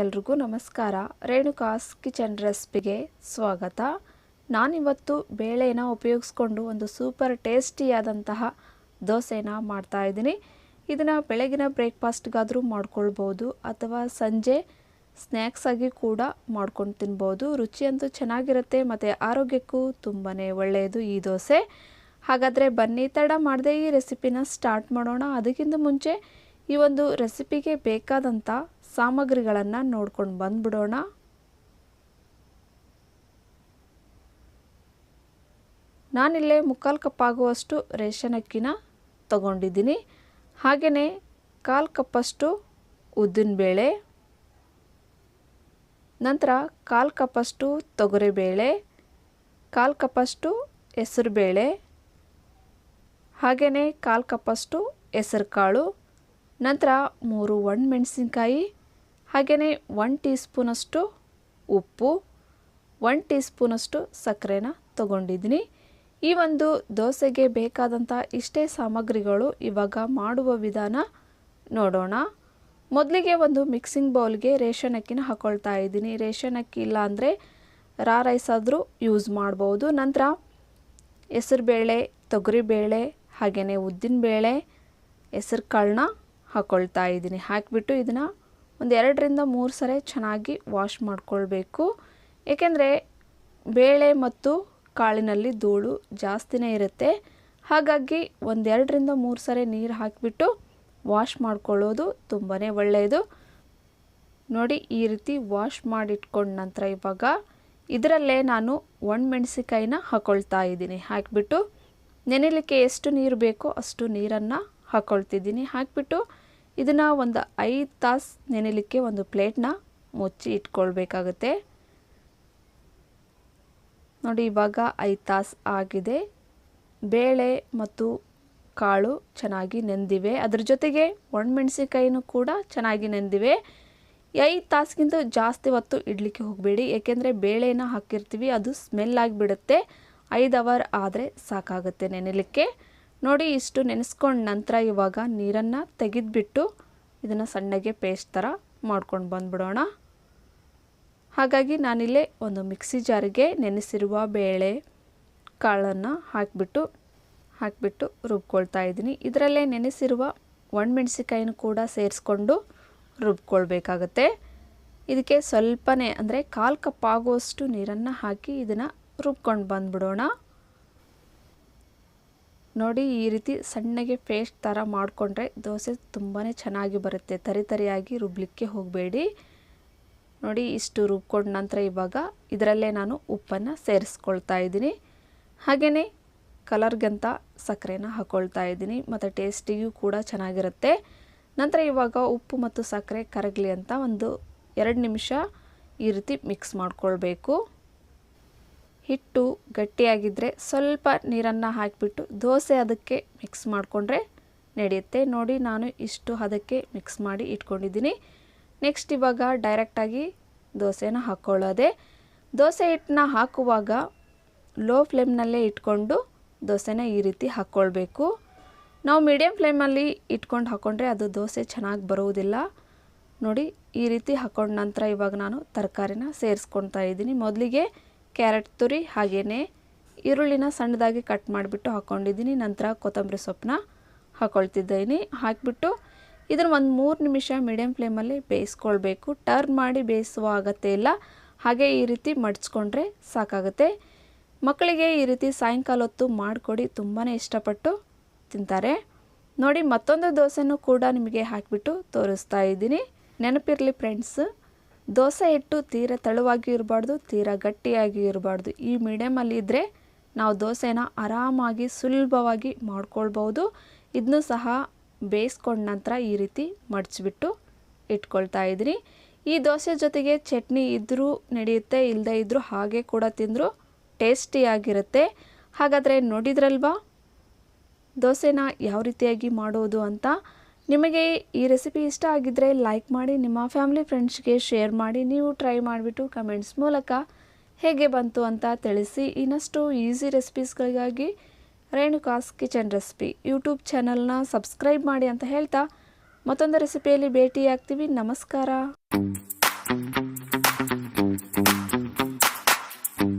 ಎಲ್ರಿಗೂ ನಮಸ್ಕಾರ. ರೇಣುಕಾಸ್ ಕಿಚನ್ ರೆಸಿಪಿಗೆ ಸ್ವಾಗತ. ನಾನಿವತ್ತು ಬೇಳೆನ ಉಪಯೋಗಿಸ್ಕೊಂಡು ಒಂದು ಸೂಪರ್ ಟೇಸ್ಟಿಯಾದಂತಹ ದೋಸೆನ ಮಾಡ್ತಾ ಇದ್ದೀನಿ. ಇದನ್ನು ಬೆಳಗಿನ ಬ್ರೇಕ್ಫಾಸ್ಟ್ಗಾದರೂ ಮಾಡ್ಕೊಳ್ಬೋದು, ಅಥವಾ ಸಂಜೆ ಸ್ನ್ಯಾಕ್ಸ್ ಆಗಿ ಕೂಡ ಮಾಡ್ಕೊಂಡು ತಿನ್ಬೋದು. ರುಚಿಯಂತೂ ಚೆನ್ನಾಗಿರುತ್ತೆ, ಮತ್ತು ಆರೋಗ್ಯಕ್ಕೂ ತುಂಬಾ ಒಳ್ಳೆಯದು ಈ ದೋಸೆ. ಹಾಗಾದರೆ ಬನ್ನಿ ತಡ, ಮಾಡದೆ ಈ ರೆಸಿಪಿನ ಸ್ಟಾರ್ಟ್ ಮಾಡೋಣ. ಅದಕ್ಕಿಂತ ಮುಂಚೆ ಈ ಒಂದು ರೆಸಿಪಿಗೆ ಬೇಕಾದಂಥ ಸಾಮಗ್ರಿಗಳನ್ನು ನೋಡ್ಕೊಂಡು ಬಂದ್ಬಿಡೋಣ. ನಾನಿಲ್ಲೇ ಮುಕ್ಕಾಲು ಕಪ್ ಆಗುವಷ್ಟು ರೇಷನ್ ಅಕ್ಕಿನ ತಗೊಂಡಿದ್ದೀನಿ. ಹಾಗೆಯೇ ಕಾಲು ಕಪ್ಪಷ್ಟು ಉದ್ದಿನಬೇಳೆ ನಂತರ ಕಾಲು ಕಪ್ಪಷ್ಟು ತೊಗರಿಬೇಳೆ, ಕಾಲು ಕಪ್ಪಷ್ಟು ಹೆಸರುಬೇಳೆ ಹಾಗೆಯೇ ಕಾಲು ಕಪ್ಪಷ್ಟು, ಹೆಸರು ಕಾಳು, ನಂತರ ಮೂರು ಒಣಮೆಣಸಿನ್ಕಾಯಿ ಹಾಗೆಯೇ ಒನ್ ಟೀ ಸ್ಪೂನಷ್ಟು ಉಪ್ಪು ಒನ್ ಟೀ ಸ್ಪೂನಷ್ಟು ಸಕ್ಕರೆನ ತಗೊಂಡಿದ್ದೀನಿ. ಈ ಒಂದು ದೋಸೆಗೆ ಬೇಕಾದಂಥ ಇಷ್ಟೇ ಸಾಮಗ್ರಿಗಳು ಇವಾಗ ಮಾಡುವ ವಿಧಾನ ನೋಡೋಣ. ಮೊದಲಿಗೆ ಒಂದು ಮಿಕ್ಸಿಂಗ್ ಬೌಲ್ಗೆ ರೇಷನ್ ಅಕ್ಕಿನ ಹಾಕ್ಕೊಳ್ತಾ ಇದ್ದೀನಿ. ರೇಷನ್ ಅಕ್ಕಿ ಇಲ್ಲ ಅಂದರೆ ರಾ ರೈಸ್ ಆದರೂ ಯೂಸ್ ಮಾಡ್ಬೋದು. ನಂತರ ಹೆಸರುಬೇಳೆ ತೊಗರಿಬೇಳೆ ಹಾಗೆಯೇ ಉದ್ದಿನಬೇಳೆ ಹೆಸರು ಕಾಳನ್ನ ಹಾಕ್ಕೊಳ್ತಾ ಇದ್ದೀನಿ. ಹಾಕಿಬಿಟ್ಟು ಇದನ್ನು ಒಂದು ಎರಡರಿಂದ ಮೂರು ಸರಿ ಚೆನ್ನಾಗಿ ವಾಶ್ ಮಾಡಿಕೊಳ್ಬೇಕು. ಏಕೆಂದರೆ ಬೇಳೆ ಮತ್ತು ಕಾಳಿನಲ್ಲಿ ಧೂಳು ಜಾಸ್ತಿನೇ ಇರುತ್ತೆ. ಹಾಗಾಗಿ ಒಂದೆರಡರಿಂದ ಮೂರು ಸರಿ ನೀರು ಹಾಕಿಬಿಟ್ಟು ವಾಶ್ ಮಾಡ್ಕೊಳ್ಳೋದು ತುಂಬಾ ಒಳ್ಳೆಯದು. ನೋಡಿ, ಈ ರೀತಿ ವಾಶ್ ಮಾಡಿಟ್ಕೊಂಡ ನಂತರ ಇವಾಗ ಇದರಲ್ಲೇ ನಾನು ಒಣಮೆಣಸಿಕಾಯಿನ ಹಾಕ್ಕೊಳ್ತಾ ಇದ್ದೀನಿ. ಹಾಕಿಬಿಟ್ಟು ನೆನೆಲಿಕ್ಕೆ ಎಷ್ಟು ನೀರು ಬೇಕೋ ಅಷ್ಟು ನೀರನ್ನು ಹಾಕ್ಕೊಳ್ತಿದ್ದೀನಿ ಹಾಕಿಬಿಟ್ಟು ಇದನ್ನು ಒಂದು ಐದು ತಾಸು ನೆನೆಲಿಕ್ಕೆ ಒಂದು ಪ್ಲೇಟ್ನ ಮುಚ್ಚಿ ಇಟ್ಕೊಳ್ಬೇಕಾಗುತ್ತೆ. ನೋಡಿ, ಇವಾಗ ಐದು ತಾಸು ಆಗಿದೆ. ಬೇಳೆ ಮತ್ತು ಕಾಳು ಚೆನ್ನಾಗಿ ನೆಂದಿವೆ. ಅದ್ರ ಜೊತೆಗೆ ಒಣಮೆಣಸಿನ್ಕಾಯಿನೂ ಕೂಡ ಚೆನ್ನಾಗಿ ನೆಂದಿವೆ. ಐದು ತಾಸಿಗಿಂತ ಜಾಸ್ತಿ ಹೊತ್ತು ಇಡಲಿಕ್ಕೆ ಹೋಗಬೇಡಿ. ಏಕೆಂದರೆ ಬೇಳೆನ ಹಾಕಿರ್ತೀವಿ, ಅದು ಸ್ಮೆಲ್ ಆಗಿಬಿಡುತ್ತೆ. ಐದು ಅವರ್ ಆದರೆ ಸಾಕಾಗುತ್ತೆ ನೆನೆಲಿಕ್ಕೆ. ನೋಡಿ ಇಷ್ಟು ನೆನೆಸ್ಕೊಂಡು ನಂತರ ಇವಾಗ ನೀರನ್ನು ತೆಗೆದುಬಿಟ್ಟು ಇದನ್ನು ಸಣ್ಣಗೆ ಪೇಸ್ಟ್ ಥರ ಮಾಡ್ಕೊಂಡು ಬಂದುಬಿಡೋಣ. ಹಾಗಾಗಿ ನಾನಿಲ್ಲೇ ಒಂದು ಮಿಕ್ಸಿ ಜಾರಿಗೆ ನೆನೆಸಿರುವ ಬೇಳೆ ಕಾಳನ್ನು ಹಾಕಿಬಿಟ್ಟು ಹಾಕಿಬಿಟ್ಟು ರುಬ್ಕೊಳ್ತಾ ಇದ್ದೀನಿ. ಇದರಲ್ಲೇ ನೆನೆಸಿರುವ ಒಣಮೆಣ್ಸಿಕಾಯಿನೂ ಕೂಡ ಸೇರಿಸ್ಕೊಂಡು ರುಬ್ಕೊಳ್ಬೇಕಾಗತ್ತೆ. ಇದಕ್ಕೆ ಸ್ವಲ್ಪನೇ ಅಂದರೆ ಕಾಲು ಕಪ್ ಆಗುವಷ್ಟು ನೀರನ್ನು ಹಾಕಿ ಇದನ್ನು ರುಬ್ಕೊಂಡು ಬಂದುಬಿಡೋಣ. ನೋಡಿ ಈ ರೀತಿ ಸಣ್ಣಗೆ ಪೇಸ್ಟ್ ಥರ ಮಾಡಿಕೊಂಡ್ರೆ ದೋಸೆ ತುಂಬಾ ಚೆನ್ನಾಗಿ ಬರುತ್ತೆ. ತರಿ ತರಿಯಾಗಿ ರುಬ್ಲಿಕ್ಕೆ ಹೋಗಬೇಡಿ. ನೋಡಿ ಇಷ್ಟು ರುಬ್ಕೊಂಡ ನಂತರ ಇವಾಗ ಇದರಲ್ಲೇ ನಾನು ಉಪ್ಪನ್ನು ಸೇರಿಸ್ಕೊಳ್ತಾ ಇದ್ದೀನಿ. ಹಾಗೆಯೇ ಕಲರ್ಗಂತ ಸಕ್ಕರೆನ ಹಾಕ್ಕೊಳ್ತಾ ಇದ್ದೀನಿ. ಮತ್ತು ಟೇಸ್ಟಿಗೂ ಕೂಡ ಚೆನ್ನಾಗಿರುತ್ತೆ. ನಂತರ ಇವಾಗ ಉಪ್ಪು ಮತ್ತು ಸಕ್ಕರೆ ಕರಗಲಿ ಅಂತ ಒಂದು ಎರಡು ನಿಮಿಷ ಈ ರೀತಿ ಮಿಕ್ಸ್ ಮಾಡ್ಕೊಳ್ಬೇಕು. ಹಿಟ್ಟು ಗಟ್ಟಿಯಾಗಿದ್ದರೆ ಸ್ವಲ್ಪ ನೀರನ್ನು ಹಾಕಿಬಿಟ್ಟು ದೋಸೆ ಅದಕ್ಕೆ ಮಿಕ್ಸ್ ಮಾಡಿಕೊಂಡ್ರೆ ನಡೆಯುತ್ತೆ. ನೋಡಿ, ನಾನು ಇಷ್ಟು ಅದಕ್ಕೆ ಮಿಕ್ಸ್ ಮಾಡಿ ಇಟ್ಕೊಂಡಿದ್ದೀನಿ. ನೆಕ್ಸ್ಟ್ ಇವಾಗ ಡೈರೆಕ್ಟಾಗಿ ದೋಸೆನ ಹಾಕ್ಕೊಳ್ಳೋದೆ ದೋಸೆ ಹಿಟ್ಟನ್ನ ಹಾಕುವಾಗ ಲೋ ಫ್ಲೇಮ್ನಲ್ಲೇ ಇಟ್ಕೊಂಡು ದೋಸೆನ ಈ ರೀತಿ ಹಾಕ್ಕೊಳ್ಬೇಕು. ನಾವು ಮೀಡಿಯಮ್ ಫ್ಲೇಮಲ್ಲಿ ಇಟ್ಕೊಂಡು ಹಾಕ್ಕೊಂಡ್ರೆ ಅದು ದೋಸೆ ಚೆನ್ನಾಗಿ ಬರುವುದಿಲ್ಲ. ನೋಡಿ, ಈ ರೀತಿ ಹಾಕ್ಕೊಂಡ ನಂತರ ಇವಾಗ ನಾನು ತರಕಾರಿನ ಸೇರಿಸ್ಕೊಳ್ತಾ ಇದ್ದೀನಿ. ಮೊದಲಿಗೆ ಕ್ಯಾರೆಟ್ ತುರಿ ಹಾಗೆಯೇ ಈರುಳ್ಳಿನ ಸಣ್ಣದಾಗಿ ಕಟ್ ಮಾಡಿಬಿಟ್ಟು ಹಾಕ್ಕೊಂಡಿದ್ದೀನಿ ನಂತರ ಕೊತ್ತಂಬರಿ ಸೊಪ್ಪನ್ನ ಹಾಕ್ಕೊಳ್ತಿದ್ದೀನಿ ಹಾಕಿಬಿಟ್ಟು ಇದನ್ನು ಒಂದು ಮೂರು ನಿಮಿಷ ಮೀಡಿಯಂ ಫ್ಲೇಮಲ್ಲಿ ಬೇಯಿಸ್ಕೊಳ್ಬೇಕು. ಟರ್ನ್ ಮಾಡಿ ಬೇಯಿಸುವ ಅಗತ್ಯ ಇಲ್ಲ. ಹಾಗೆ ಈ ರೀತಿ ಮಡ್ಚ್ಕೊಂಡ್ರೆ ಸಾಕಾಗುತ್ತೆ. ಮಕ್ಕಳಿಗೆ ಈ ರೀತಿ ಸಾಯಂಕಾಲ ಹೊತ್ತು ಮಾಡಿಕೊಡಿ ತುಂಬಾ ಇಷ್ಟಪಟ್ಟು ತಿಂತಾರೆ. ನೋಡಿ, ಮತ್ತೊಂದು ದೋಸೆನೂ ಕೂಡ ನಿಮಗೆ ಹಾಕಿಬಿಟ್ಟು ತೋರಿಸ್ತಾ ಇದ್ದೀನಿ. ನೆನಪಿರಲಿ ಫ್ರೆಂಡ್ಸ್ ದೋಸೆ ಹಿಟ್ಟು ತೀರ ತೆಳುವಾಗಿ ಇರಬಾರ್ದು, ತೀರ ಗಟ್ಟಿಯಾಗಿ ಇರಬಾರ್ದು. ಈ ಮೀಡಿಯಮಲ್ಲಿ ಇದ್ದರೆ ನಾವು ದೋಸೆನ ಆರಾಮಾಗಿ ಸುಲಭವಾಗಿ ಮಾಡ್ಕೊಳ್ಬೋದು ಇದನ್ನು ಸಹ ಬೇಯಿಸ್ಕೊಂಡ ನಂತರ ಈ ರೀತಿ ಮಡಚಿಬಿಟ್ಟು ಇಟ್ಕೊಳ್ತಾ ಇದ್ದೀನಿ ಈ ದೋಸೆ ಜೊತೆಗೆ ಚಟ್ನಿ ಇದ್ದರೂ ನಡೆಯುತ್ತೆ ಇಲ್ಲದೇ ಇದ್ದರೂ ಹಾಗೆ ಕೂಡ ತಿಂದರೂ ಟೇಸ್ಟಿಯಾಗಿರುತ್ತೆ. ಹಾಗಾದರೆ ನೋಡಿದ್ರಲ್ವಾ? ದೋಸೆನ ಯಾವ ರೀತಿಯಾಗಿ ಮಾಡೋದು ಅಂತ? ನಿಮಗೆ ಈ ರೆಸಿಪಿ ಇಷ್ಟ ಆಗಿದ್ದರೆ ಲೈಕ್ ಮಾಡಿ, ನಿಮ್ಮ ಫ್ಯಾಮಿಲಿ ಫ್ರೆಂಡ್ಸ್ಗೆ ಶೇರ್ ಮಾಡಿ, ನೀವು ಟ್ರೈ ಮಾಡಿಬಿಟ್ಟು ಕಮೆಂಟ್ಸ್ ಮೂಲಕ ಹೇಗೆ ಬಂತು ಅಂತ ತಿಳಿಸಿ. ಇನ್ನಷ್ಟು ಈಸಿ ರೆಸಿಪೀಸ್ಗಳಿಗಾಗಿ ರೇಣುಕಾಸ್ ಕಿಚನ್ ರೆಸಿಪಿ ಯೂಟ್ಯೂಬ್ ಚಾನಲ್ನ ಸಬ್ಸ್ಕ್ರೈಬ್ ಮಾಡಿ ಅಂತ ಹೇಳ್ತಾ ಮತ್ತೊಂದು ರೆಸಿಪಿಯಲ್ಲಿ ಭೇಟಿಯಾಗ್ತೀವಿ. ನಮಸ್ಕಾರ.